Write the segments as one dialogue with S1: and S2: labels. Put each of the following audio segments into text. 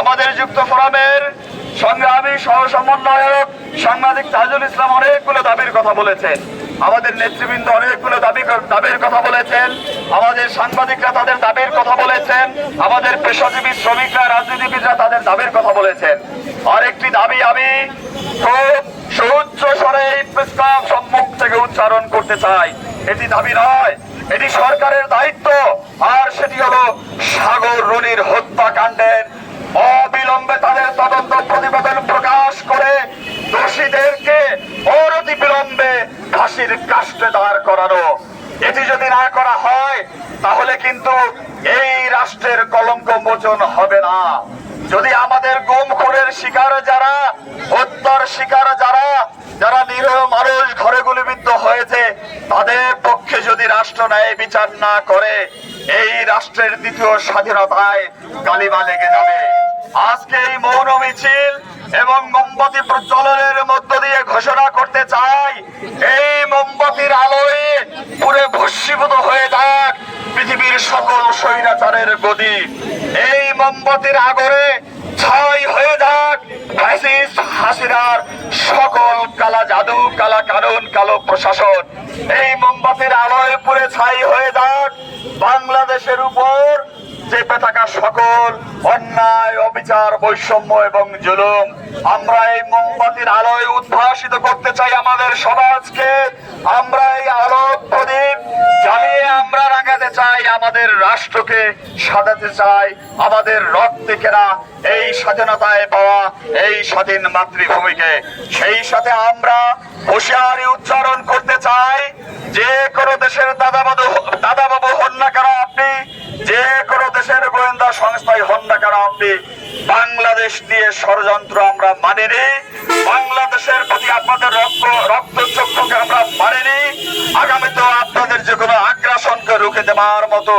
S1: আমাদের যুক্ত ফোরামের সংগ্রামী সহ সমন্বয়ক সাংবাদিক তাজুল ইসলাম অনেকগুলো দাবির কথা বলেছেন। আমাদের নেতৃবৃন্দ অনেকগুলো দাবি দাবির কথা বলেছেন। আমাদের সাংবাদিকরা তাদের দাবির কথা বলেছেন। আমাদের পেশাজীবী শ্রমিকরা, রাজনীতিবিদরা তাদের দাবির কথা বলেছেন। আরেকটি দাবি আমি খুব সুউচ্চ স্বরে এই প্রস্তাব সম্মুখ থেকে উচ্চারণ করতে চাই। এটি দাবি নয়, এটি সরকারের দায়িত্ব। আর ফাঁসির কাষ্টে দাঁড় করানো। এটি যদি না করা হয়, তাহলে কিন্তু এই রাষ্ট্রের কলঙ্ক মোচন হবে না। যদি আমাদের গুম খুনের শিকার যারা, হত্যার শিকার যারা যারা নিরীহ মানুষ ঘরে গুলিবিদ্ধ হয়েছে, তাদের পক্ষে যদি রাষ্ট্র ন্যায় বিচার না করে, এই রাষ্ট্রের দ্বিতীয় স্বাধীনতায় কালিমা লেগে যাবে। আজকে এই মৌন মিছিল এবং মোমবাতি প্রজ্বলনের মধ্য দিয়ে ঘোষণা করতে চাই এই মোমবাতির আলোয় পুরে ভস্মীভূত হয়ে যাক পৃথিবীর সকল স্বৈরাচারের গদি। এই মোমবাতির আগরে ছাই হয়ে যাক ফ্যাসিস্ট হাসিনার সকল কালা জাদু, কালা কানুন, কালো প্রশাসন। এই মোমবাতির আলোয় পুরে ছাই হয়ে যাক বাংলাদেশের উপর চেপে থাকা সকল অন্যায়, অবিচার, বৈষম্য এবং জুলুম। আমরা এই মোমবাতির আলোয় উদ্ভাসিত করতে চাই আমাদের সমাজকে। আমরা আমরা চাই আমাদের রাষ্ট্রকে, সাজাতে চাই আমাদের রক্তে কেনা এই স্বাধীনতায় পাওয়া এই স্বাধীন মাতৃভূমিকে। সেই সাথে আমরা হুঁশিয়ারি উচ্চারণ করতে চাই, যে কোনো দেশের দাদাবাবু দাদাবাবু হন না কেন আপনি, যে কোনো দেশের গোয়েন্দা সংস্থায় হন না কেন আপনি, বাংলাদেশ দিয়ে ষড়যন্ত্র আমরা মানিনি, বাংলাদেশের প্রতি আপনাদের রক্ত রক্ত চক্ষুকে আমরা মানিনি। আগামীতেও আপনাদের যে কোনো রুখে দেওয়ার মতো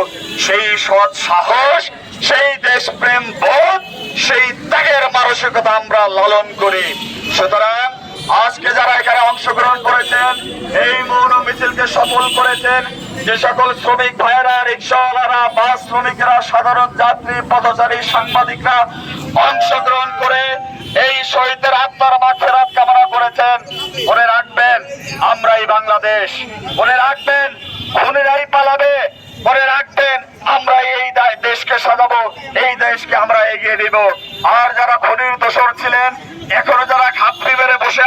S1: সেই সৎ সাহস, সেই দেশপ্রেম বোধ, সেই ত্যাগের মানসিকতা আমরা লালন করি। সুতরাং আজকে যারা এখানে অংশগ্রহণ করেছেন, এই মৌন মিছিলকে সফল করেছেন, যে সকল শ্রমিক ভাইয়েরা, রিক্সাওয়ালারা, বাস শ্রমিকরা, সাধারণ যাত্রী, পথচারী, সাংবাদিকরা অংশগ্রহণ করে এই শহীদদের আত্মার মাঠেরাত কামনা করেছেন। মনে রাখবেন, আমরাই বাংলাদেশ। মনে রাখবেন খুনিরাই পালাবে, মনে রাখবেন আমরা এই দেশকে সাজাবো, এই দেশকে আমরা এগিয়ে নিব। আর যারা খুনির দোষর ছিলেন, এখনও যারা খাপড়ি মেরে বসে